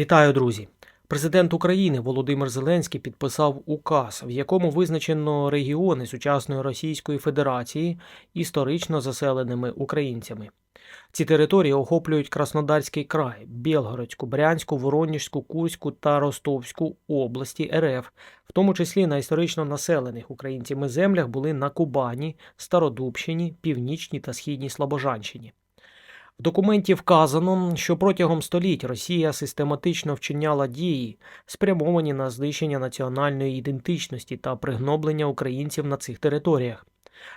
Вітаю, друзі! Президент України Володимир Зеленський підписав указ, в якому визначено регіони сучасної Російської Федерації історично заселеними українцями. Ці території охоплюють Краснодарський край, Білгородську, Брянську, Воронежську, Курську та Ростовську області РФ, в тому числі на історично населених українцями землях були на Кубані, Стародубщині, Північній та Східній Слобожанщині. В документі вказано, що протягом століть Росія систематично вчиняла дії, спрямовані на знищення національної ідентичності та пригноблення українців на цих територіях.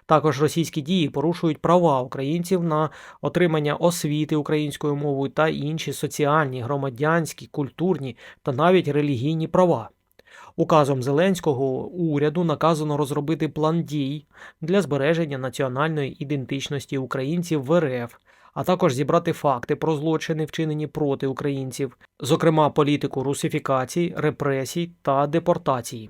Також російські дії порушують права українців на отримання освіти українською мовою та інші соціальні, громадянські, культурні та навіть релігійні права. Указом Зеленського уряду наказано розробити план дій для збереження національної ідентичності українців в РФ, а також зібрати факти про злочини, вчинені проти українців, зокрема політику русифікацій, репресій та депортації.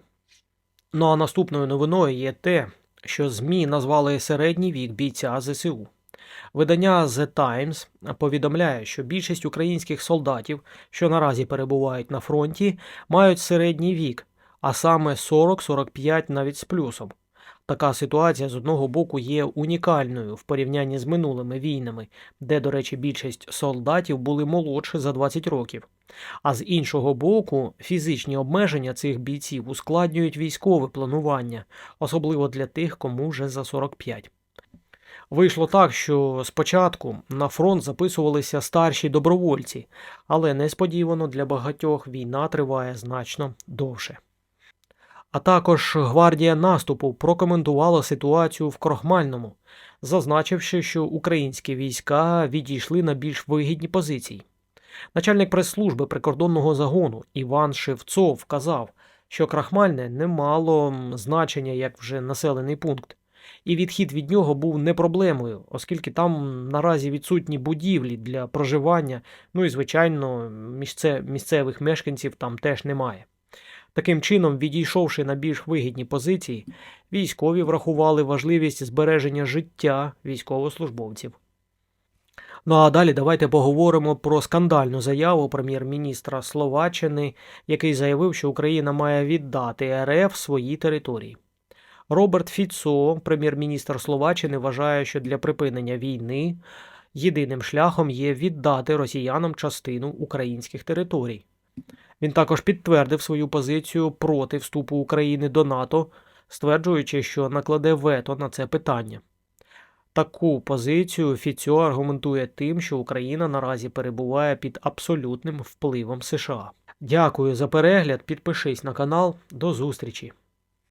Ну а наступною новиною є те, що ЗМІ назвали середній вік бійця ЗСУ. Видання The Times повідомляє, що більшість українських солдатів, що наразі перебувають на фронті, мають середній вік, а саме 40-45 навіть з плюсом. Така ситуація з одного боку є унікальною в порівнянні з минулими війнами, де, до речі, більшість солдатів були молодше за 20 років. А з іншого боку, фізичні обмеження цих бійців ускладнюють військове планування, особливо для тих, кому вже за 45. Вийшло так, що спочатку на фронт записувалися старші добровольці, але несподівано для багатьох війна триває значно довше. А також гвардія наступу прокоментувала ситуацію в Крохмальному, зазначивши, що українські війська відійшли на більш вигідні позиції. Начальник прес-служби прикордонного загону Іван Шевцов вказав, що Крахмальне не мало значення як вже населений пункт, і відхід від нього був не проблемою, оскільки там наразі відсутні будівлі для проживання, ну і, звичайно, місце- місцевих мешканців там теж немає. Таким чином, відійшовши на більш вигідні позиції, військові врахували важливість збереження життя військовослужбовців. Ну а далі давайте поговоримо про скандальну заяву прем'єр-міністра Словаччини, який заявив, що Україна має віддати РФ свої території. Роберт Фіцо, прем'єр-міністр Словаччини, вважає, що для припинення війни єдиним шляхом є віддати росіянам частину українських територій. Він також підтвердив свою позицію проти вступу України до НАТО, стверджуючи, що накладе вето на це питання. Таку позицію Фіцьо аргументує тим, що Україна наразі перебуває під абсолютним впливом США. Дякую за перегляд, підпишись на канал, до зустрічі!